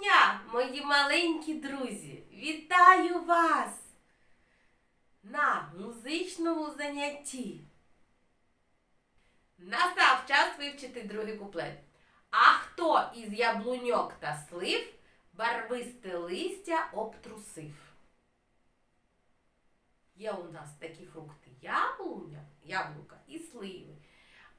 дня, мої маленькі друзі! Вітаю вас на музичному занятті. Настав час вивчити другий куплет. А хто із яблуньок та слив барвисте листя обтрусив? Є у нас такі фрукти яблуня, яблука і сливи.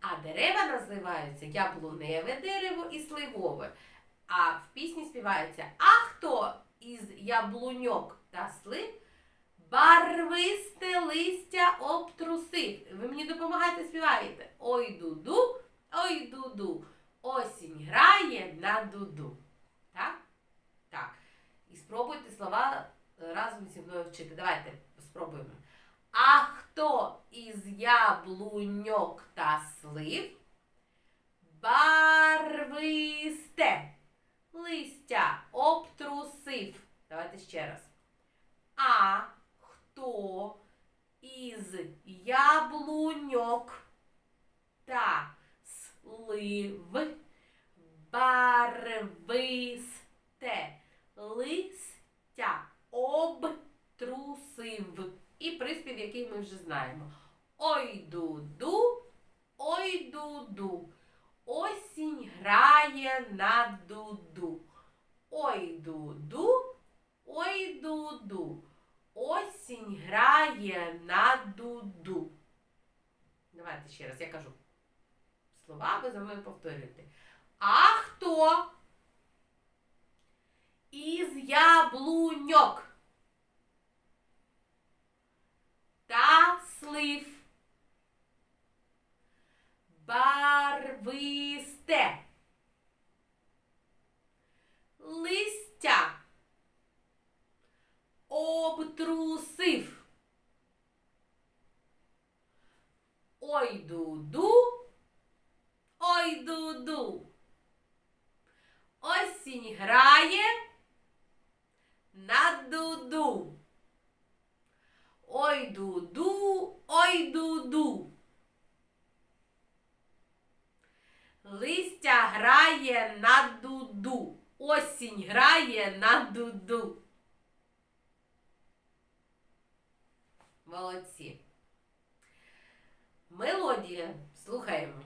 А дерева називаються яблуневе дерево і сливове. А в пісні співається А хто із яблуньок та слив барвисте листя обтрусив. Ви мені допомагаєте співаєте. Ой дуду, ой дуду. Осінь грає на дуду. Так? Так. І спробуйте слова разом зі мною вчити. Давайте спробуємо. А хто із яблуньок та слив барвисте листя обтрусив. Давайте ще раз. А хто із яблуньок та слив барвисте листя обтрусив. І приспів, який ми вже знаємо. Ой дуду, ой дуду. Осінь грає на. Ой дуду, ой дуду. Осінь грає на дуду. Давайте ще раз, я кажу. Слова ви за мною повторюєте. А хто із яблуньок та слив барвисте листя обтрусив. Ой дуду, ой дуду. Осінь грає на дуду. Ой дуду, ой дуду. Листя грає на дуду. Осінь грає на дуду. Молодці. Мелодія. Слухаємо.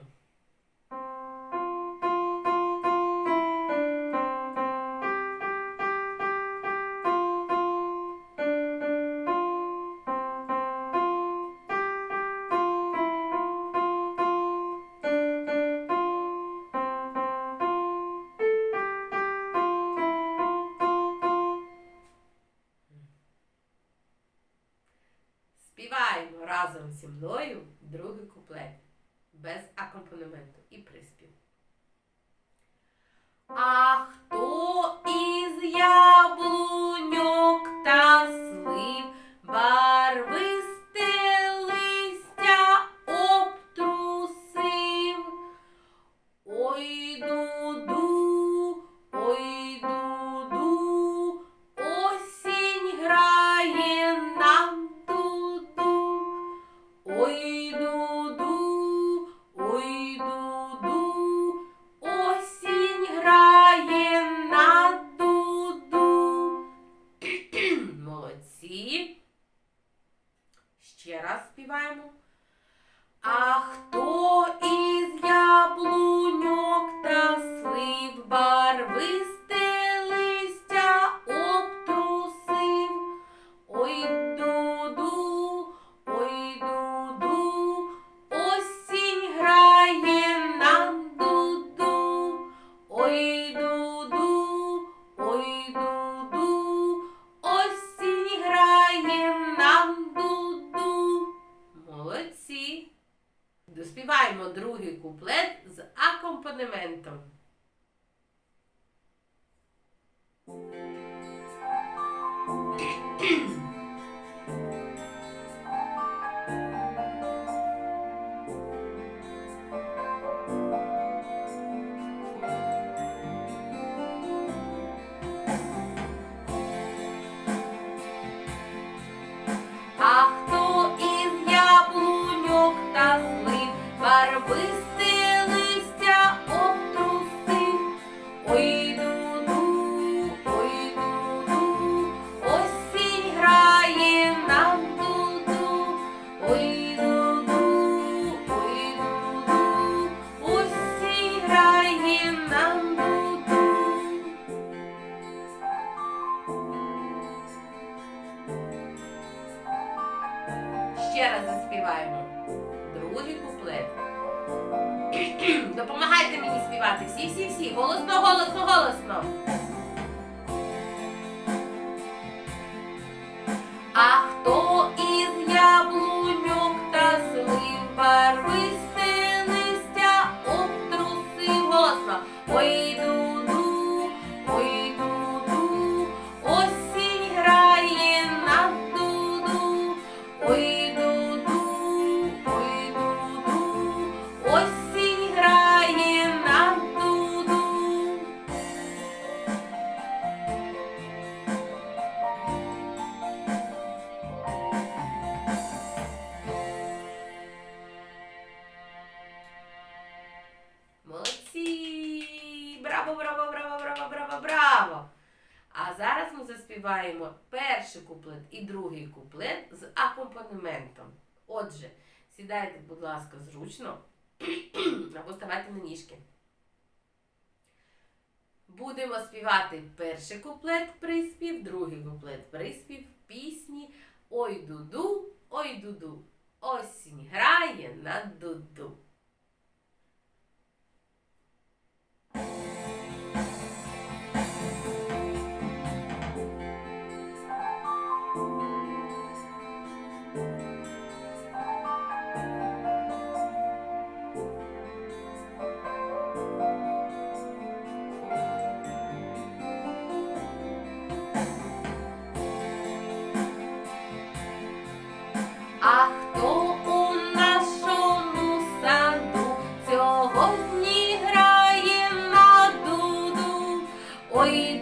Доспіваємо другий куплет з акомпанементом. Допомагайте мені співати. Всі, всі, всі. Голосно, голосно, голосно. Браво, браво, браво, браво, браво, браво! А зараз ми заспіваємо перший куплет і другий куплет з акомпанементом. Отже, сідайте, будь ласка, зручно або ставайте на ніжки. Будемо співати перший куплет приспів, другий куплет приспів пісні Ой дуду, ой дуду, осінь грає на дуду. Ой,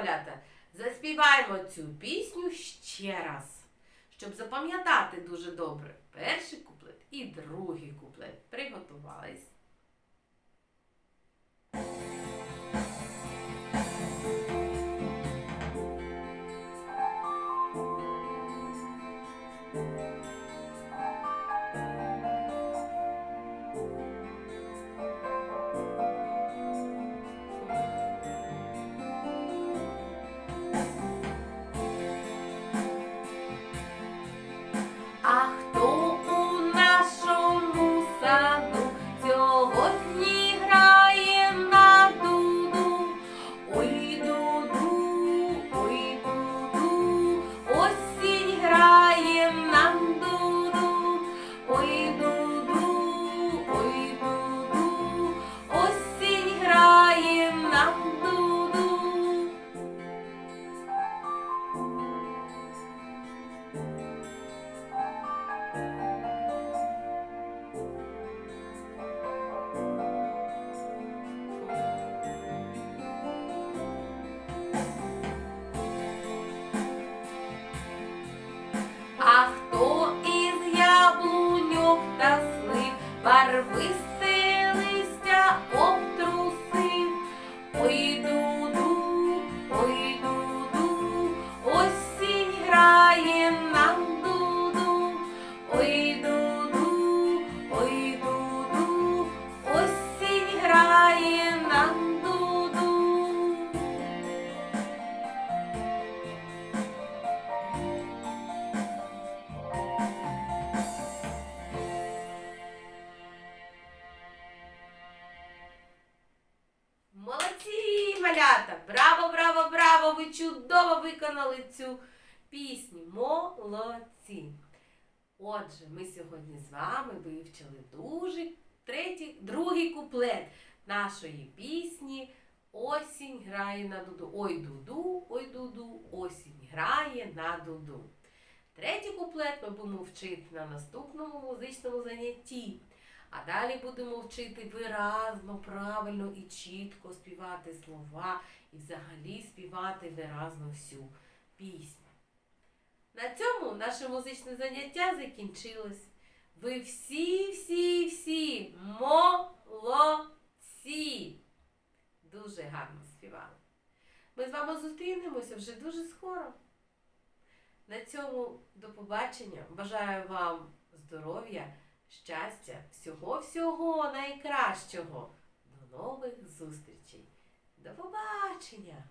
малята! Заспіваємо цю пісню ще раз, щоб запам'ятати дуже добре перший куплет і другий куплет. Приготувались. Ви чудово виконали цю пісню. Молодці! Отже, ми сьогодні з вами вивчили дуже третій, другий куплет нашої пісні Осінь грає на дуду. Ой дуду, ой дуду, осінь грає на дуду. Третій куплет ми будемо вчити на наступному музичному занятті. А далі будемо вчити виразно, правильно і чітко співати слова і взагалі співати виразно всю пісню. На цьому наше музичне заняття закінчилось. Ви всі, всі, всі молодці! Дуже гарно співали. Ми з вами зустрінемося вже дуже скоро. На цьому до побачення. Бажаю вам здоров'я, щастя, всього-всього найкращого. До нових зустрічей. До побачення!